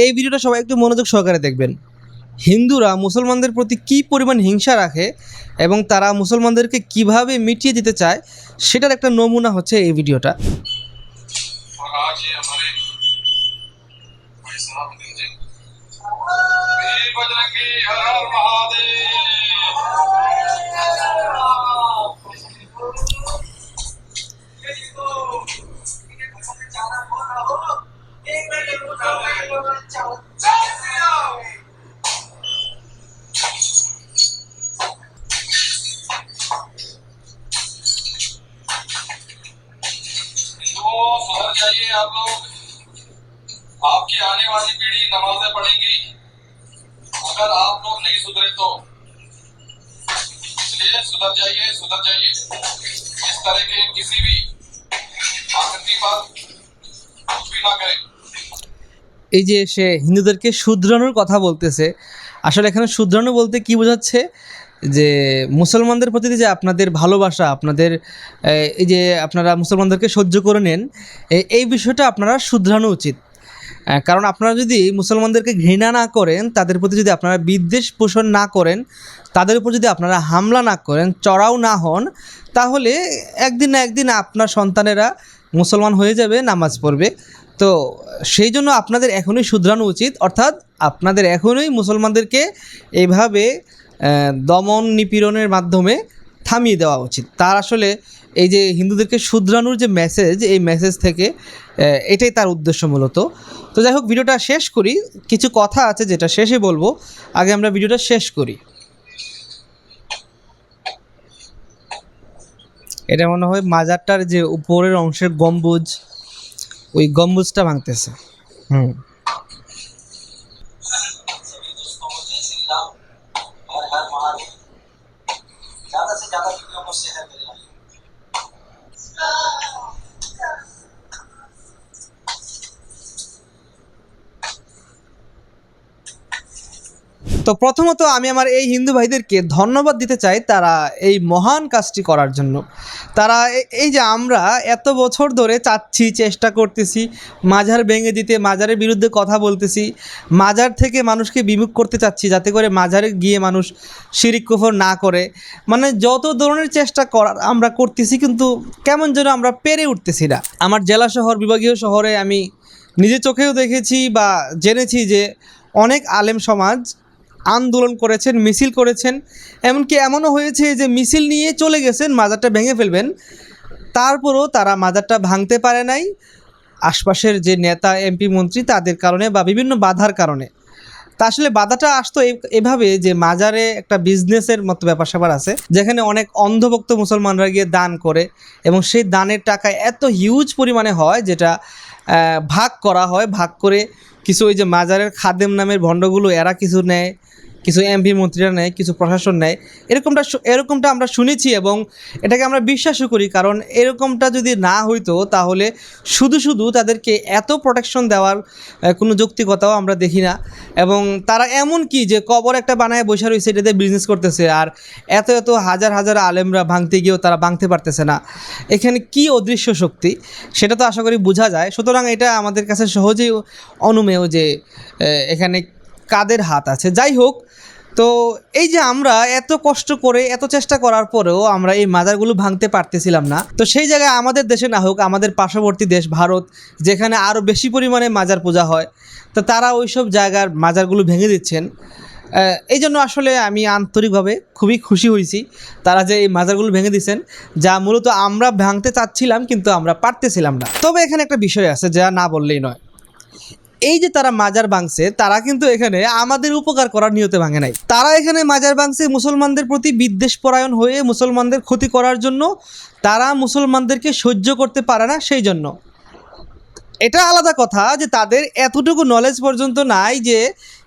এই ভিডিওটা সবাই একটু মনোযোগ সহকারে দেখবেন। হিন্দুরা মুসলমানদের প্রতি কি পরিমাণ হিংসা রাখে এবং তারা মুসলমানদেরকে কীভাবে মিটিয়ে দিতে চায়, সেটার একটা নমুনা হচ্ছে এই ভিডিওটা। হর মহাদেব। आपकी आने वाली पीढ़ी नमाजें पढ़ेंगी अगर आप लोग नहीं सुधरे तो इसलिए सुधर जाइए सुधर जाइए इस तरह के किसी भी आकृति पर कुछ भी ना करें এই যে সে হিন্দুদেরকে শুধরানোর কথা বলতেছে আসলে এখানে শুধরানো বলতে কি বোঝাচ্ছে যে মুসলমানদের প্রতি যে আপনাদের ভালোবাসা আপনাদের এ, এই যে আপনারা মুসলমানদেরকে সহ্য করে নেন এ- এই বিষয়টা আপনারা শুধরানো উচিত আহ, কারণ আপনারা যদি মুসলমানদেরকে ঘৃণা না করেন, তাদের প্রতি যদি আপনারা বিদ্বেষ পোষণ না করেন, তাদের উপর যদি আপনারা হামলা না করেন, চড়াও না হন, তাহলে একদিন না একদিন আপনার সন্তানেরা মুসলমান হয়ে যাবে, নামাজ পড়বে। তো সেই জন্য আপনাদের এখনই শুধরানো উচিত। অর্থাৎ আপনাদের এখনই মুসলমানদেরকে এইভাবে দমন নিপীড়নের মাধ্যমে থামিয়ে দেওয়া উচিত। তার আসলে এই যে হিন্দুদেরকে শুধরানোর যে মেসেজ এই মেসেজ থেকে এটাই তার উদ্দেশ্য মূলত। তো যাই হোক, ভিডিওটা শেষ করি। কিছু কথা আছে যেটা শেষে বলব। আগে আমরা ভিডিওটা শেষ করি। এটা মনে হয় মাজারটার যে উপরের অংশের গম্বুজ, ওই গম্বুজটা ভাঙতেছে। হুম। তো প্রথমত আমি আমার এই হিন্দু ভাইদেরকে ধন্যবাদ দিতে চাই তারা এই মহান কাজটি করার জন্য। তারা এই যে আমরা এত বছর ধরে চাচ্ছি, চেষ্টা করতেছি মাঝার ভেঙে দিতে, মাজারের বিরুদ্ধে কথা বলতেছি, মাজার থেকে মানুষকে বিমুখ করতে চাচ্ছি যাতে করে মাজারে গিয়ে মানুষ শিরিক কুফর না করে। মানে যত ধরনের চেষ্টা করার আমরা করতেছি কিন্তু কেমন যেন আমরা পেরে উঠতেছি না। আমার জেলা শহর, বিভাগীয় শহরে আমি নিজে চোখেও দেখেছি বা জেনেছি যে অনেক আলেম সমাজ আন্দোলন করেছেন, মিছিল করেছেন, এমনকি এমনও হয়েছে যে মিছিল নিয়ে চলে গেছেন, মাজারটা ভেঙে ফেলবেন। তারপরও তারা মাজারটা ভাঙতে পারে নাই। আশপাশের যে নেতা, এমপি, মন্ত্রী, তাদের কারণে বা বিভিন্ন বাধার কারণে। তা আসলে বাধাটা আসতো এভাবে যে মাজারে একটা বিজনেসের মতো ব্যাপার স্যাপার আছে, যেখানে অনেক অন্ধভক্ত মুসলমানরা গিয়ে দান করে এবং সেই দানের টাকা এত হিউজ পরিমাণে হয় যেটা ভাগ করা হয়, ভাগ করে কিছু ওই যে মাজারের খাদেম নামের ভণ্ডগুলো এরা কিছু নেয়। কিছু এমপি মন্ত্রীরা নেয়, কিছু প্রশাসন নেয়। এরকমটা এরকমটা আমরা শুনেছি এবং এটাকে আমরা বিশ্বাসও করি, কারণ এরকমটা যদি না হইতো তাহলে শুধু শুধু তাদেরকে এত প্রোটেকশন দেওয়ার কোনো যৌক্তিকতাও আমরা দেখি না। এবং তারা এমন কি যে কবর একটা বানায় বসে রয়েছে, এটাতে বিজনেস করতেছে আর এত এত হাজার হাজার আলেমরা ভাঙতে গিয়েও তারা ভাঙতে পারতেছে না। এখানে কি অদৃশ্য শক্তি? সেটা তো আশা করি বোঝা যায়। সুতরাং এটা আমাদের কাছে সহজেই অনুমেয় যে এখানে কাদের হাত আছে। যাই হোক তো এই যে আমরা এত কষ্ট করে, এত চেষ্টা করার পরেও আমরা এই মাজারগুলো ভাঙতে পারতেছিলাম না। তো সেই জায়গায় আমাদের দেশে না হোক, আমাদের পার্শ্ববর্তী দেশ ভারত, যেখানে আরও বেশি পরিমাণে মাজার পূজা হয়, তো তারা ওইসব জায়গার মাজারগুলো ভেঙে দিচ্ছেন। এই জন্য আসলে আমি আন্তরিকভাবে খুবই খুশি হয়েছি তারা যে এই মাজারগুলো ভেঙে দিচ্ছেন যা মূলত আমরা ভাঙতে চাচ্ছিলাম কিন্তু আমরা পারতেছিলাম না। তবে এখানে একটা বিষয় আছে, যা না বললেই নয়। এই যে তারা মাজার ভাঙছে, তারা কিন্তু এখানে আমাদের উপকার করার নিয়তে ভাঙে নাই। তারা এখানে মাজার ভাঙছে মুসলমানদের প্রতি বিদ্বেষ পরায়ণ হয়ে মুসলমানদের ক্ষতি করার জন্য। তারা মুসলমানদেরকে সহ্য করতে পারে না সেই জন্য। এটা আলাদা কথা যে তাদের এতটুকু নলেজ পর্যন্ত নাই যে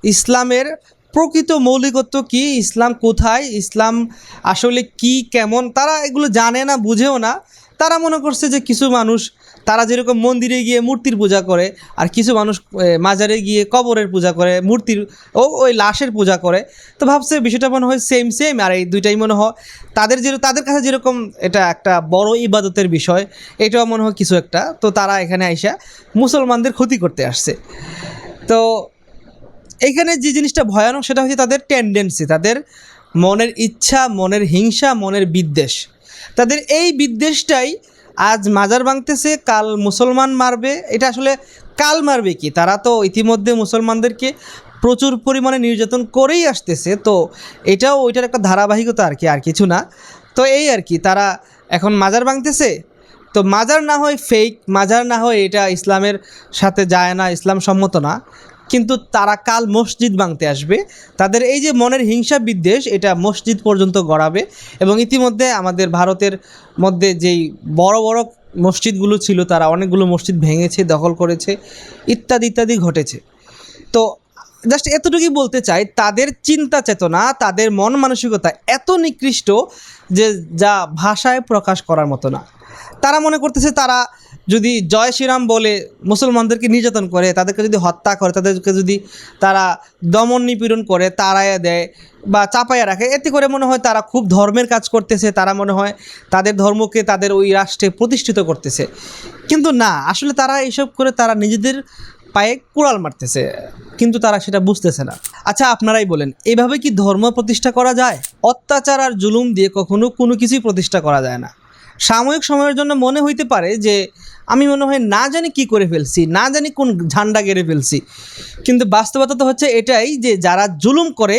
ইসলামের প্রকৃত মৌলিকত্ব কি, ইসলাম কোথায়, ইসলাম আসলে কি, কেমন, তারা এগুলো জানে না, বুঝেও না। তারা মনে করছে যে কিছু মানুষ, তারা যেরকম মন্দিরে গিয়ে মূর্তির পূজা করে, আর কিছু মানুষ মাজারে গিয়ে কবরের পূজা করে, মূর্তির, ও, ওই লাশের পূজা করে, তো ভাবছে বিষয়টা মনে হয় সেম সেম আর এই দুইটাই মনে হয়। তাদের যে তাদের কাছে যেরকম এটা একটা বড় ইবাদতের বিষয়, এটাও মনে হয় কিছু একটা, তো তারা এখানে আইসা মুসলমানদের ক্ষতি করতে আসছে। তো এখানে যে জিনিসটা ভয়ানক সেটা হচ্ছে তাদের টেন্ডেন্সি তাদের মনের ইচ্ছা, মনের হিংসা, মনের বিদ্বেষ। তাদের এই বিদ্বেষটাই আজ মাজার ভাঙতেছে, কাল মুসলমান মারবে। এটা আসলে কাল মারবে কি? তারা তো ইতিমধ্যে মুসলমানদেরকে প্রচুর পরিমাণে নির্যাতন করেই আসতেছে, তো এটাও, ওইটার একটা ধারাবাহিকতা আর কি, আর কিছু না। তো এই আর কি, তারা এখন মাজার ভাঙতেছে। তো মাজার না হয় ফেক মাজার না হয় এটা ইসলামের সাথে যায় না, ইসলাম সম্মত না। কিন্তু তারা কাল মসজিদ ভাঙতে আসবে। তাদের এই যে মনের হিংসা বিদ্বেষ, এটা মসজিদ পর্যন্ত গড়াবে এবং ইতিমধ্যে আমাদের ভারতের মধ্যে যেই বড় বড় মসজিদগুলো ছিল, তারা অনেকগুলো মসজিদ ভেঙেছে, দখল করেছে, ইত্যাদি ইত্যাদি ঘটেছে। তো জাস্ট এতটুকুই বলতে চাই, তাদের চিন্তা চেতনা, তাদের মন মানসিকতা এত নিকৃষ্ট যে যা ভাষায় প্রকাশ করার মতো না। তারা মনে করতেছে তারা যদি জয় শ্রীরাম বলে মুসলমানদেরকে নির্যাতন করে, তাদেরকে যদি হত্যা করে, তাদেরকে যদি তারা দমন নিপীড়ন করে, তাড়াইয়া দেয় বা চাপাইয়া রাখে, এতে করে মনে হয় তারা খুব ধর্মের কাজ করতেছে, তারা মনে হয় তাদের ধর্মকে তাদের ওই রাষ্ট্রে প্রতিষ্ঠিত করতেছে। কিন্তু না, আসলে তারা এইসব করে তারা নিজেদের পায়ে কুড়াল মারতেছে, কিন্তু তারা সেটা বুঝতেছে না। আচ্ছা আপনারাই বলেন এইভাবে কি ধর্ম প্রতিষ্ঠা করা যায়? অত্যাচার আর জুলুম দিয়ে কখনো কোনো কিছুই প্রতিষ্ঠা করা যায় না। সাময়িক সময়ের জন্য মনে হইতে পারে যে আমি মনে হয় না জানি কি করে ফেলছি, না জানি কোন ঝান্ডা গেড়ে ফেলছি। কিন্তু বাস্তবতা তো হচ্ছে এটাই যে যারা জুলুম করে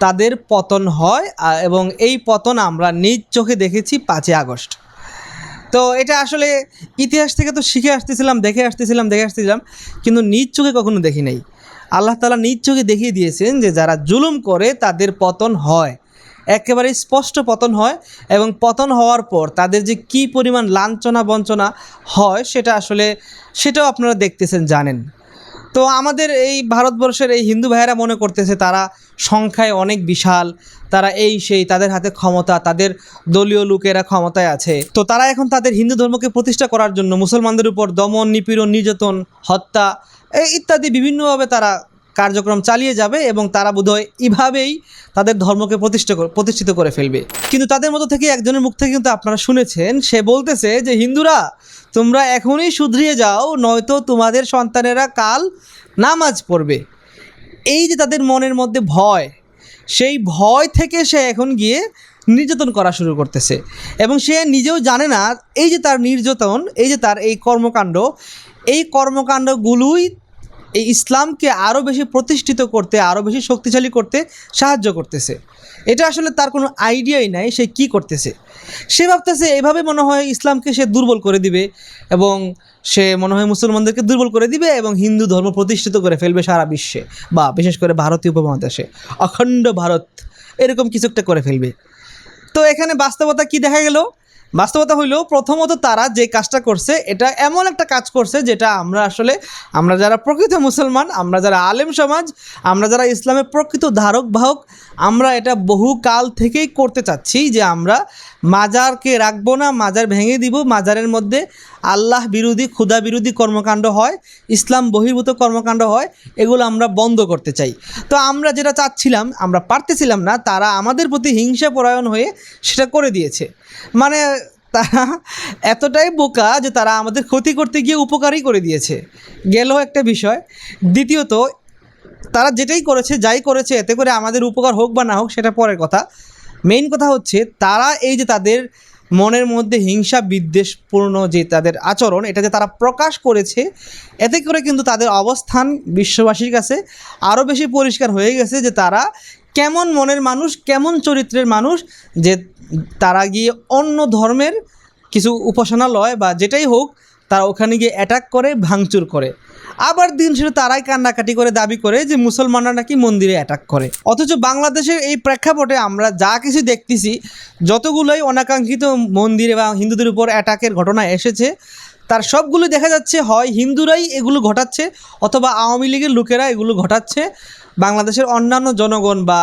তাদের পতন হয় এবং এই পতন আমরা নিজ চোখে দেখেছি পাঁচই আগস্ট। তো এটা আসলে ইতিহাস থেকে তো শিখে আসতেছিলাম, দেখে আসতেছিলাম দেখে আসতেছিলাম, কিন্তু নিজ চোখে কখনো দেখি নাই। আল্লাহ তালা নিজ চোখে দেখিয়ে দিয়েছেন যে যারা জুলুম করে তাদের পতন হয়। একেবারে স্পষ্ট পতন হয় এবং পতন হওয়ার পর তাদের যে কী পরিমাণ লাঞ্ছনা বঞ্চনা হয় সেটা আসলে সেটাও আপনারা দেখতেছেন, জানেন। তো আমাদের এই ভারতবর্ষের এই হিন্দু ভাইয়েরা মনে করতেছে তারা সংখ্যায় অনেক বিশাল, তারা এই সেই তাদের হাতে ক্ষমতা, তাদের দলীয় লোকেরা ক্ষমতায় আছে। তো তারা এখন তাদের হিন্দু ধর্মকে প্রতিষ্ঠা করার জন্য মুসলমানদের উপর দমন, নিপীড়ন, নির্যাতন, হত্যা, এই ইত্যাদি বিভিন্নভাবে তারা কার্যক্রম চালিয়ে যাবে এবং তারা বোধহয় এভাবেই তাদের ধর্মকে প্রতিষ্ঠা প্রতিষ্ঠিত করে ফেলবে। কিন্তু তাদের মতো থেকে একজনের মুখ থেকে কিন্তু আপনারা শুনেছেন, সে বলতেছে যে, হিন্দুরা, তোমরা এখনই শুধরিয়ে যাও, নয়তো তোমাদের সন্তানেরা কাল নামাজ পড়বে। এই যে তাদের মনের মধ্যে ভয়, সেই ভয় থেকে সে এখন গিয়ে নির্যাতন করা শুরু করতেছে। এবং সে নিজেও জানে না, এই যে তার নির্যাতন, এই যে তার এই কর্মকাণ্ড, এই কর্মকাণ্ডগুলোই এই ইসলামকে আরও বেশি প্রতিষ্ঠিত করতে আরও বেশি শক্তিশালী করতে সাহায্য করতেছে। এটা আসলে তার কোনো আইডিয়াই নাই সে কি করতেছে। সে ভাবতেছে এভাবে মনে হয় ইসলামকে সে দুর্বল করে দিবে এবং সে মনে হয় মুসলমানদেরকে দুর্বল করে দিবে এবং হিন্দু ধর্ম প্রতিষ্ঠিত করে ফেলবে সারা বিশ্বে বা বিশেষ করে ভারতীয় উপমহাদেশে। অখণ্ড ভারত এরকম কিছু একটা করে ফেলবে। তো এখানে বাস্তবতা কি দেখা গেল? বাস্তবতা হইল প্রথমত তারা যে কাজটা করছে, এটা এমন একটা কাজ করছে যেটা আমরা আসলে, আমরা যারা প্রকৃত মুসলমান, আমরা যারা আলেম সমাজ, আমরা যারা ইসলামের প্রকৃত ধারক বাহক, আমরা এটা বহু কাল থেকেই করতে চাচ্ছি যে আমরা মাজারকে রাখব না, মাজার ভেঙে দিব, মাজারের মধ্যে আল্লাহ বিরোধী ক্ষুদা বিরোধী কর্মকাণ্ড হয়, ইসলাম বহির্ভূত কর্মকাণ্ড হয়, এগুলো আমরা বন্ধ করতে চাই। তো আমরা যেটা চাচ্ছিলাম, আমরা পারতেছিলাম না, তারা আমাদের প্রতি হিংসা পরায়ণ হয়ে সেটা করে দিয়েছে। মানে তারা এতটাই বোকা যে তারা আমাদের ক্ষতি করতে গিয়ে উপকারই করে দিয়েছে। গেল একটা বিষয়। দ্বিতীয়ত, তারা যেটাই করেছে, যাই করেছে, এতে করে আমাদের উপকার হোক বা না হোক, সেটা পরের কথা। মেইন কথা হচ্ছে, তারা এই যে তাদের মনের মধ্যে হিংসা বিদ্বেষপূর্ণ যে তাদের আচরণ, এটা যে তারা প্রকাশ করেছে, এতে করে কিন্তু তাদের অবস্থান বিশ্ববাসীর কাছে আরও বেশি পরিষ্কার হয়ে গেছে যে তারা কেমন মনের মানুষ, কেমন চরিত্রের মানুষ যে তারা গিয়ে অন্য ধর্মের কিছু উপাসনালয় বা যেটাই হোক, তারা ওখানে গিয়ে অ্যাটাক করে, ভাঙচুর করে। আবার দিন শেষে তারাই কান্নাকাটি করে, দাবি করে যে মুসলমানরা নাকি মন্দিরে অ্যাটাক করে। অথচ বাংলাদেশের এই প্রেক্ষাপটে আমরা যা কিছু দেখতেছি, যতগুলোই অনাকাঙ্ক্ষিত মন্দিরে বা হিন্দুদের উপর অ্যাটাকের ঘটনা এসেছে, তার সবগুলো দেখা যাচ্ছে হয় হিন্দুরাই এগুলো ঘটাচ্ছে, অথবা আওয়ামী লীগের লোকেরা এগুলো ঘটাচ্ছে। বাংলাদেশের অন্যান্য জনগণ বা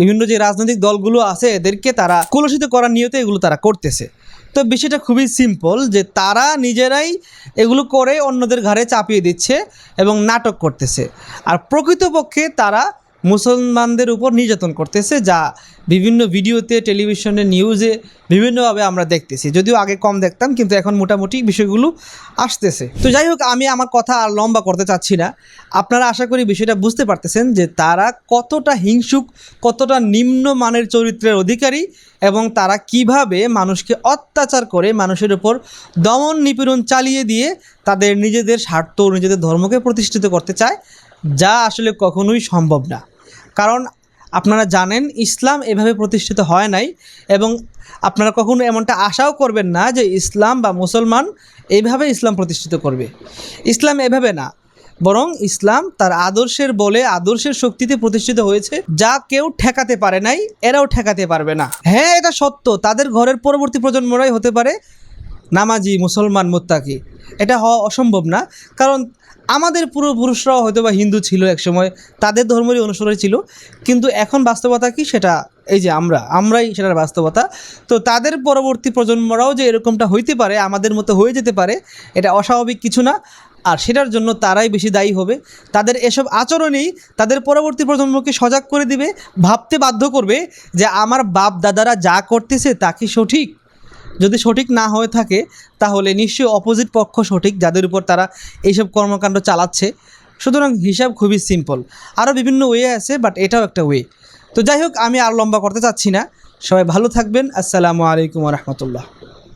বিভিন্ন যে রাজনৈতিক দলগুলো আছে, এদেরকে তারা কলুষিত করার নিয়তে এগুলো তারা করতেছে। তো বিষয়টা খুবই সিম্পল যে তারা নিজেরাই এগুলো করে অন্যদের ঘাড়ে চাপিয়ে দিচ্ছে এবং নাটক করতেছে। আর প্রকৃতপক্ষে তারা মুসলমানদের উপর নির্যাতন করতেছে, যা বিভিন্ন ভিডিওতে, টেলিভিশনে নিউজে বিভিন্নভাবে আমরা দেখতেছি। যদিও আগে কম দেখতাম, কিন্তু এখন মোটামুটি বিষয়গুলো আসতেছে। তো যাই হোক, আমি আমার কথা আর লম্বা করতে চাচ্ছি না। আপনারা আশা করি বিষয়টা বুঝতে পারতেছেন যে তারা কতটা হিংসুক, কতটা নিম্নমানের চরিত্রের অধিকারী এবং তারা কীভাবে মানুষকে অত্যাচার করে, মানুষের উপর দমন নিপীড়ন চালিয়ে দিয়ে তাদের নিজেদের স্বার্থ, নিজেদের ধর্মকে প্রতিষ্ঠিত করতে চায়, যা আসলে কখনোই সম্ভব না। কারণ আপনারা জানেন ইসলাম এভাবে প্রতিষ্ঠিত হয় নাই এবং আপনারা কখনো এমনটা আশাও করবেন না যে ইসলাম বা মুসলমান এইভাবে ইসলাম প্রতিষ্ঠিত করবে। ইসলাম এভাবে না, বরং ইসলাম তার আদর্শের বলে আদর্শের শক্তিতে প্রতিষ্ঠিত হয়েছে, যা কেউ ঠেকাতে পারে নাই, এরাও ঠেকাতে পারবে না। হ্যাঁ এটা সত্য, তাদের ঘরের পরবর্তী প্রজন্মরাই হতে পারে নামাজি, মুসলমান, মোত্তাকি। এটা হওয়া অসম্ভব না। কারণ আমাদের পূর্বপুরুষরাও হয়তো বা হিন্দু ছিল একসময়, তাদের ধর্মেরই অনুসরণ ছিল। কিন্তু এখন বাস্তবতা কি? সেটা এই যে আমরা, আমরাই সেটার বাস্তবতা। তো তাদের পরবর্তী প্রজন্মরাও যে এরকমটা হইতে পারে, আমাদের মতো হয়ে যেতে পারে, এটা অস্বাভাবিক কিছু না। আর সেটার জন্য তারাই বেশি দায়ী হবে। তাদের এসব আচরণেই তাদের পরবর্তী প্রজন্মকে সজাগ করে দিবে, ভাবতে বাধ্য করবে যে আমার বাপ দাদারা যা করতেছে তা কি সঠিক? যদি সঠিক না হয়ে থাকে, তাহলে নিশ্চয়ই অপোজিট পক্ষ সঠিক, যাদের উপর তারা এইসব কর্মকাণ্ড চালাচ্ছে। সুতরাং হিসাব খুবই সিম্পল আরও বিভিন্ন ওয়ে আছে বাট এটাও একটা ওয়ে তো যাই হোক, আমি আর লম্বা করতে চাচ্ছি না। সবাই ভালো থাকবেন। আসসালামু আলাইকুম রহমতুল্লাহ।